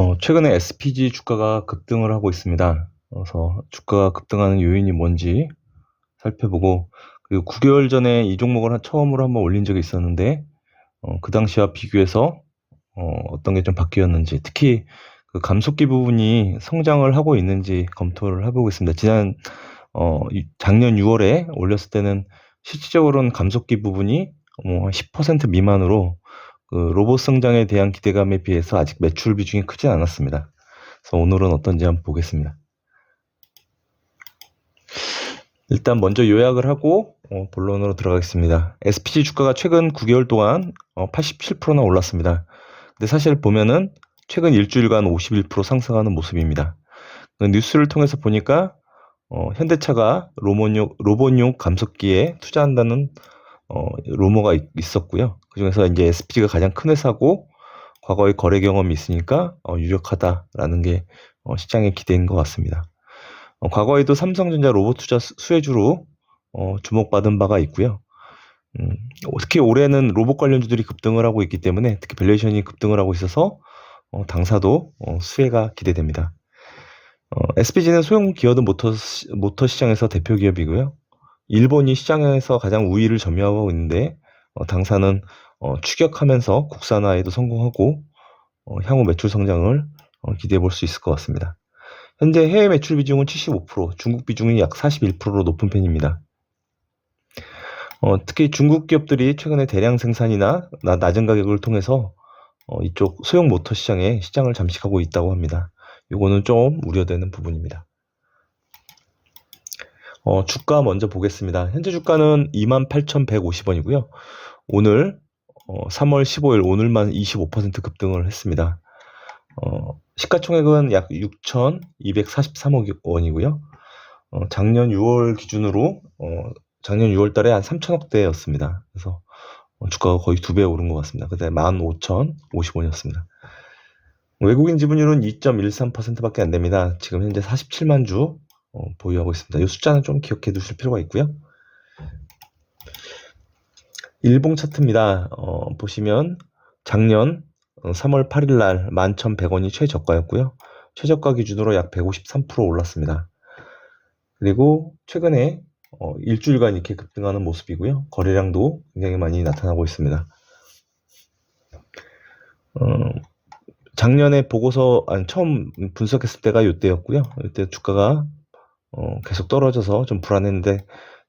어, 최근에 SPG 주가가 급등을 하고 있습니다. 그래서 주가가 급등하는 요인이 뭔지 살펴보고 그리고 9개월 전에 이 종목을 한- 처음으로 한번 올린 적이 있었는데 어, 그 당시와 비교해서 어, 떤 게 좀 바뀌었는지 특히 그 감속기 부분이 성장을 하고 있는지 검토를 해보고 있습니다. 지난 어, 이- 작년 6월에 올렸을 때는 실질적으로는 감속기 부분이 뭐 10% 미만으로 그 로봇 성장에 대한 기대감에 비해서 아직 매출 비중이 크지 않았습니다. 그래서 오늘은 어떤지 한번 보겠습니다. 일단 먼저 요약을 하고 어, 본론으로 들어가겠습니다. SPG 주가가 최근 9개월 동안 어, 87%나 올랐습니다. 근데 사실 보면은 최근 일주일간 51% 상승하는 모습입니다. 그 뉴스를 통해서 보니까 어, 현대차가 로봇용, 로봇용 감속기에 투자한다는 어, 루머가 있, 있었고요. 그중에서 이제 SPG가 가장 큰 회사고 과거의 거래 경험이 있으니까 어, 유력하다라는 게 어, 시장의 기대인 것 같습니다. 어, 과거에도 삼성전자 로봇 투자 수- 수혜주로 어, 주목받은 바가 있고요. 음, 특히 올해는 로봇 관련주들이 급등을 하고 있기 때문에 특히 밸류에이션이 급등을 하고 있어서 어, 당사도 어, 수혜가 기대됩니다. 어, SPG는 소형 기어드 모터, 시- 모터 시장에서 대표 기업이고요. 일본이 시장에서 가장 우위를 점유하고 있는데 어, 당사는 어, 추격하면서 국산화에도 성공하고 어, 향후 매출 성장을 어, 기대해 볼 수 있을 것 같습니다. 현재 해외 매출 비중은 75%, 중국 비중이 약 41%로 높은 편입니다. 어, 특히 중국 기업들이 최근에 대량 생산이나 나- 낮은 가격을 통해서 어, 이쪽 소형 모터 시장에 시장을 잠식하고 있다고 합니다. 이거는 좀 우려되는 부분입니다. 어, 주가 먼저 보겠습니다. 현재 주가는 28,150원이고요. 오늘 어, 3월 15일 오늘만 25% 급등을 했습니다. 어, 시가총액은 약 6,243억 원이고요. 어, 작년 6월 기준으로 어, 작년 6월 달에 한 3천억 대였습니다. 그래서 어, 주가가 거의 두 배 오른 것 같습니다. 그때 15,050원이었습니다. 외국인 지분율은 2.13%밖에 안 됩니다. 지금 현재 47만 주 어, 보유하고 있습니다. 이 숫자는 좀 기억해 두실 필요가 있고요. 일봉 차트입니다. 어, 보시면 작년 3월 8일 날 11,100원이 최저가였고요. 최저가 기준으로 약 153% 올랐습니다. 그리고 최근에 어, 일주일간 이렇게 급등하는 모습이고요. 거래량도 굉장히 많이 나타나고 있습니다. 어, 작년에 보고서 아니, 처음 분석했을 때가 이때였고요. 이때 주가가 어, 계속 떨어져서 좀 불안했는데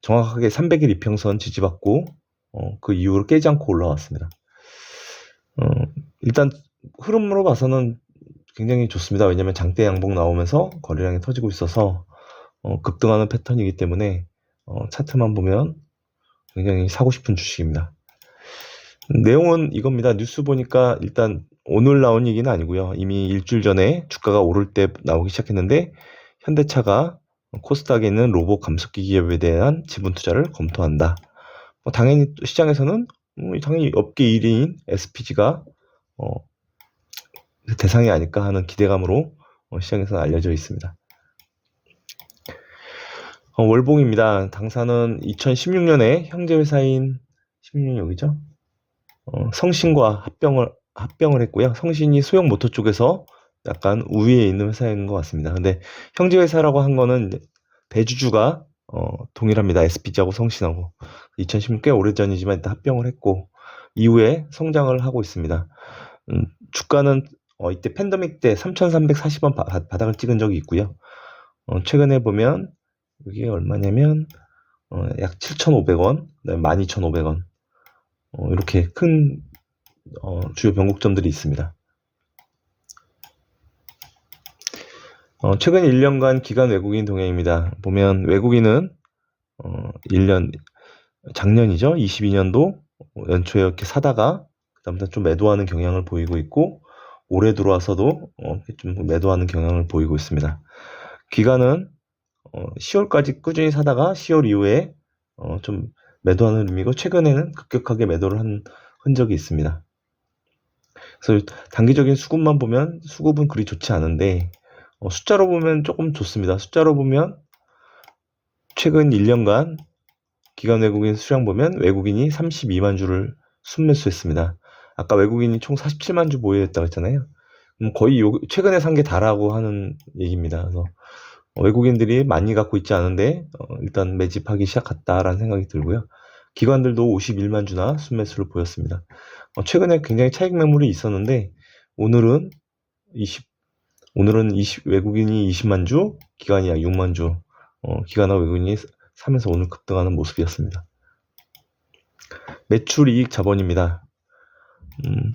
정확하게 300일 이평선 지지받고 어, 그 이후로 깨지 않고 올라왔습니다. 어, 일단 흐름으로 봐서는 굉장히 좋습니다. 왜냐하면 장대 양봉 나오면서 거래량이 터지고 있어서 어, 급등하는 패턴이기 때문에 어, 차트만 보면 굉장히 사고 싶은 주식입니다. 내용은 이겁니다. 뉴스 보니까 일단 오늘 나온 얘기는 아니고요. 이미 일주일 전에 주가가 오를 때 나오기 시작했는데 현대차가 코스닥에 있는 로봇 감속기 기업에 대한 지분 투자를 검토한다. 뭐 당연히 또 시장에서는 음, 당연히 업계 1위인 SPG가 어, 대상이 아닐까 하는 기대감으로 어, 시장에서는 알려져 있습니다. 어, 월봉입니다. 당사는 2016년에 형제 회사인 16년 여기죠? 어, 성신과 합병을 합병을 했고요. 성신이 소형 모터 쪽에서 약간 우위에 있는 회사인 것 같습니다. 근데 형제 회사라고 한 거는 대주주가 어, 동일합니다. SPG하고 성신하고 2016꽤 오래전이지만 일단 합병을 했고 이후에 성장을 하고 있습니다. 음, 주가는 어, 이때 팬데믹 때 3,340원 바, 바닥을 찍은 적이 있고요. 어, 최근에 보면 이게 얼마냐면 어, 약 7,500원, 12,500원 어, 이렇게 큰 어, 주요 변곡점들이 있습니다. 어, 최근 1년간 기간 외국인 동향입니다. 보면 외국인은 어, 1년 작년이죠. 22년도 연초에 이렇게 사다가 그다음부터 좀 매도하는 경향을 보이고 있고 올해 들어와서도 어, 좀 매도하는 경향을 보이고 있습니다. 기간은 어, 10월까지 꾸준히 사다가 10월 이후에 어, 좀 매도하는 의미고 최근에는 급격하게 매도를 한 흔적이 있습니다. 그래서 단기적인 수급만 보면 수급은 그리 좋지 않은데 어, 숫자로 보면 조금 좋습니다. 숫자로 보면 최근 1년간 기관 외국인 수량 보면 외국인이 32만 주를 순매수했습니다. 아까 외국인이 총 47만 주 보유했다고 했잖아요. 음, 거의 요, 최근에 산 게 다라고 하는 얘기입니다. 그래서 어, 외국인들이 많이 갖고 있지 않은데 어, 일단 매집하기 시작했다라는 생각이 들고요. 기관들도 51만 주나 순매수를 보였습니다. 어, 최근에 굉장히 차익 매물이 있었는데 오늘은 20 오늘은 20, 외국인이 20만 주, 기관이 약 6만 주, 어, 기관과 외국인이 사면서 오늘 급등하는 모습이었습니다. 매출 이익 자본입니다. 음,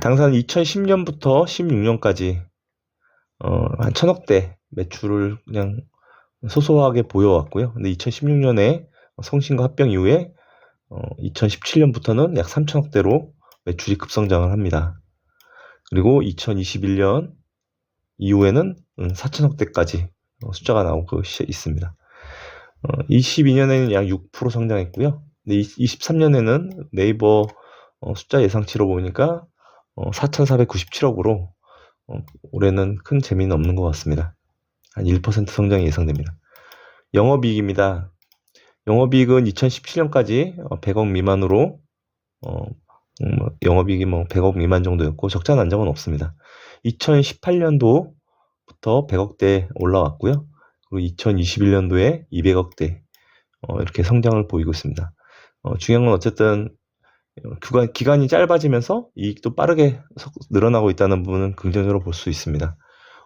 당사는 2010년부터 16년까지 어, 한 천억대 매출을 그냥 소소하게 보여왔고요. 근데 2016년에 성신과 합병 이후에 어, 2017년부터는 약 3천억대로 매출이 급성장을 합니다. 그리고 2021년 이후에는 4천억대까지 어, 숫자가 나오고 시- 있습니다. 어, 22년에는 약 6% 성장했고요. 근데 23년에는 네이버 어, 숫자 예상치로 보니까 어, 4,497억으로 어, 올해는 큰 재미는 없는 것 같습니다. 한 1% 성장이 예상됩니다. 영업이익입니다. 영업이익은 2017년까지 100억 미만으로 어, 음, 뭐 영업이익이 뭐 100억 미만 정도였고 적자 난 적은 없습니다. 2018년도부터 100억대 올라왔고요. 그리고 2021년도에 200억대 어, 이렇게 성장을 보이고 있습니다. 어, 중요한 건 어쨌든 기간, 기간이 짧아지면서 이익도 빠르게 속- 늘어나고 있다는 부분은 긍정적으로 볼 수 있습니다.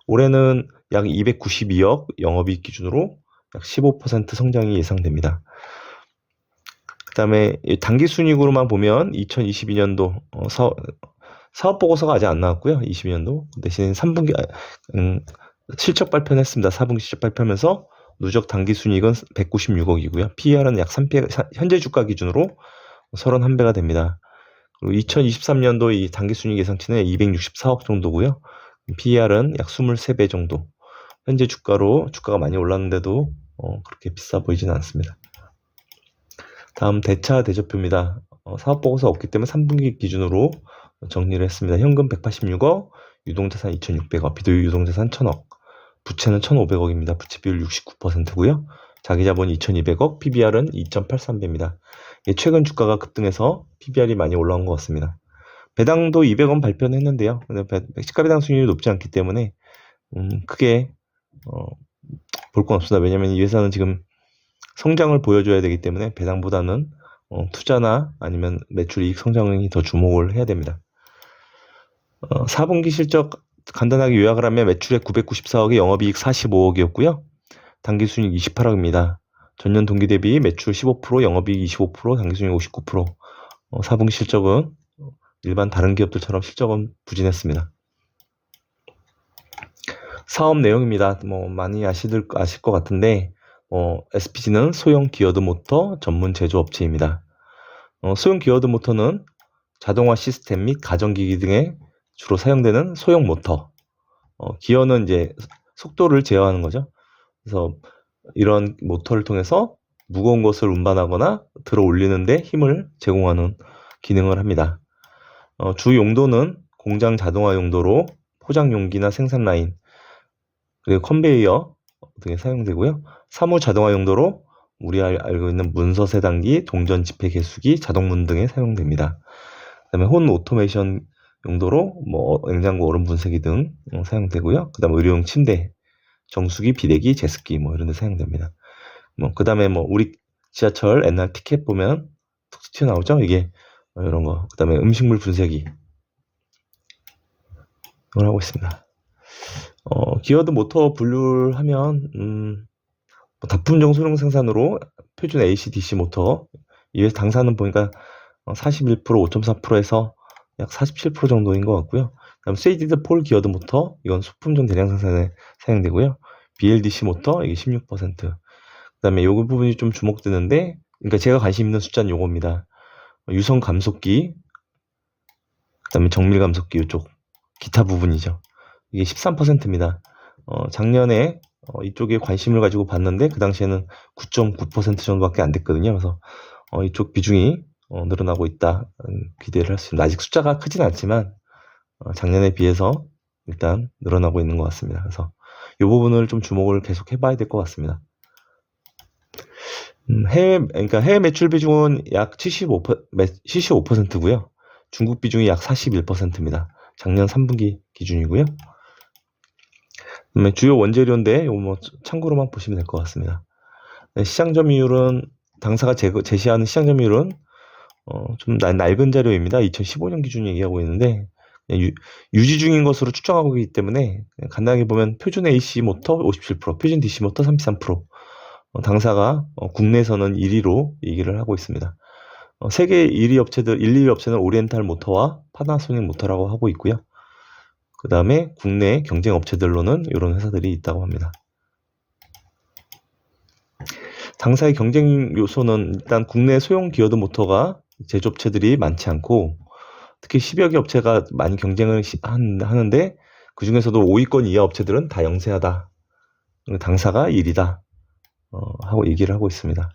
올해는 약 292억 영업이익 기준으로 약 15% 성장이 예상됩니다. 그 다음에 단기 순이익으로만 보면 2022년도 어, 사, 사업 보고서가 아직 안 나왔고요. 22년도 대신 3분기 아, 음, 실적 발표는 했습니다. 4분기 실적 발표하면서 누적 단기 순이익은 196억이고요. PER은 약 3배, 현재 주가 기준으로 31배가 됩니다. 그리고 2023년도 이 단기 순이익 예상치는 264억 정도고요. PER은 약 23배 정도. 현재 주가로 주가가 많이 올랐는데도 어, 그렇게 비싸 보이지는 않습니다. 다음 대차 대조표입니다. 어, 사업 보고서 없기 때문에 3분기 기준으로 정리를 했습니다. 현금 186억, 유동자산 2,600억, 비도유 유동자산 1,000억, 부채는 1,500억입니다. 부채 비율 69%고요. 자기자본 2,200억, PBR은 2.83배입니다. 예, 최근 주가가 급등해서 PBR이 많이 올라온 것 같습니다. 배당도 200원 발표는 했는데요. 시가 배당 수익률이 높지 않기 때문에 음, 크게 어, 볼 건 없습니다. 왜냐하면 이 회사는 지금 성장을 보여줘야 되기 때문에 배당보다는 어, 투자나 아니면 매출 이익 성장이 더 주목을 해야 됩니다. 어, 4분기 실적 간단하게 요약을 하면 매출액 994억에 영업이익 45억이었고요. 당기순이익 28억입니다. 전년 동기 대비 매출 15%, 영업이익 25%, 당기순이익 59%. 어, 4분기 실적은 일반 다른 기업들처럼 실적은 부진했습니다. 사업 내용입니다. 뭐 많이 아시들 아실 것 같은데 어, SPG는 소형 기어드 모터 전문 제조업체입니다. 어, 소형 기어드 모터는 자동화 시스템 및 가전기기 등에 주로 사용되는 소형 모터. 어, 기어는 이제 속도를 제어하는 거죠. 그래서 이런 모터를 통해서 무거운 것을 운반하거나 들어 올리는데 힘을 제공하는 기능을 합니다. 어, 주 용도는 공장 자동화 용도로 포장 용기나 생산 라인, 그리고 컨베이어 등에 사용되고요. 사무 자동화 용도로 우리 알, 알고 있는 문서 세단기, 동전 지폐 개수기, 자동문 등에 사용됩니다. 그다음에 혼 오토메이션 용도로 뭐 냉장고 얼음 분쇄기 등 어, 사용되고요. 그다음 의료용 침대, 정수기, 비대기, 제습기 뭐 이런 데 사용됩니다. 뭐 그다음에 뭐 우리 지하철 옛날 티켓 보면 툭툭 튀어나오죠? 이게 어, 이런 거. 그다음에 음식물 분쇄기 이걸 하고 있습니다. 어, 기어드 모터 분류를 하면 음, 뭐 다품종 소형 생산으로 표준 AC/DC 모터 이 회사 당사는 보니까 어, 41% 5.4%에서 약 47% 정도인 것 같고요. 그다음 세이디드 폴 기어드 모터 이건 소품종 대량 생산에 사용되고요. BLDC 모터 이게 16%. 그다음에 요거 부분이 좀 주목되는데 그러니까 제가 관심 있는 숫자는 요겁니다. 어, 유성 감속기 그다음에 정밀 감속기 이쪽 기타 부분이죠. 이게 13%입니다. 어, 작년에 어, 이쪽에 관심을 가지고 봤는데 그 당시에는 9.9% 정도밖에 안 됐거든요. 그래서 어, 이쪽 비중이 어, 늘어나고 있다 음, 기대를 할 수 있습니다. 아직 숫자가 크진 않지만 어, 작년에 비해서 일단 늘어나고 있는 것 같습니다. 그래서 이 부분을 좀 주목을 계속 해봐야 될 것 같습니다. 음, 해외 그러니까 해외 매출 비중은 약 75%, 75%고요. 중국 비중이 약 41%입니다. 작년 3분기 기준이고요. 그다음에 주요 원재료인데 요뭐 참고로만 보시면 될 것 같습니다. 네, 시장 점유율은 당사가 제, 제시하는 시장 점유율은 어, 좀 날- 낡은 자료입니다. 2015년 기준 얘기하고 있는데 유, 유지 중인 것으로 추정하고 있기 때문에 간단하게 보면 표준 AC 모터 57%, 표준 DC 모터 33%, 어, 당사가 어, 국내에서는 1위로 얘기를 하고 있습니다. 어, 세계 1위 업체들, 1, 2위 업체는 오리엔탈 모터와 파나소닉 모터라고 하고 있고요. 그 다음에 국내 경쟁 업체들로는 이런 회사들이 있다고 합니다. 당사의 경쟁 요소는 일단 국내 소형 기어드 모터가 제조업체들이 많지 않고 특히 10여 개 업체가 많이 경쟁을 시- 한- 하는데 그 중에서도 5위권 이하 업체들은 다 영세하다. 당사가 1위다. 어, 하고 얘기를 하고 있습니다.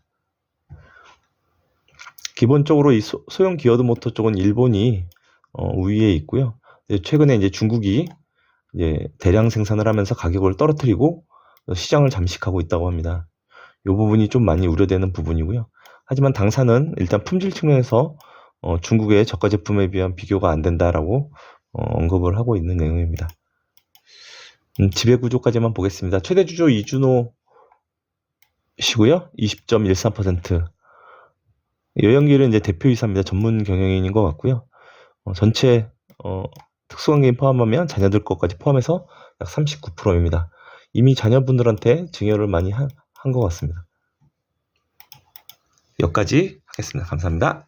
기본적으로 이 소, 형 기어드 모터 쪽은 일본이 어, 우위에 있고요. 최근에 이제 중국이 이제 대량 생산을 하면서 가격을 떨어뜨리고 시장을 잠식하고 있다고 합니다. 이 부분이 좀 많이 우려되는 부분이고요. 하지만 당사는 일단 품질 측면에서 어, 중국의 저가 제품에 비한 비교가 안 된다라고 어, 언급을 하고 있는 내용입니다. 음, 지배 구조까지만 보겠습니다. 최대 주주 이준호 시고요. 20.13%. 여영길은 이제 대표이사입니다. 전문 경영인인 것 같고요. 어, 전체 어, 특수관계인 포함하면 자녀들 것까지 포함해서 약 39%입니다. 이미 자녀분들한테 증여를 많이 한 것 같습니다. 여기까지 하겠습니다. 감사합니다.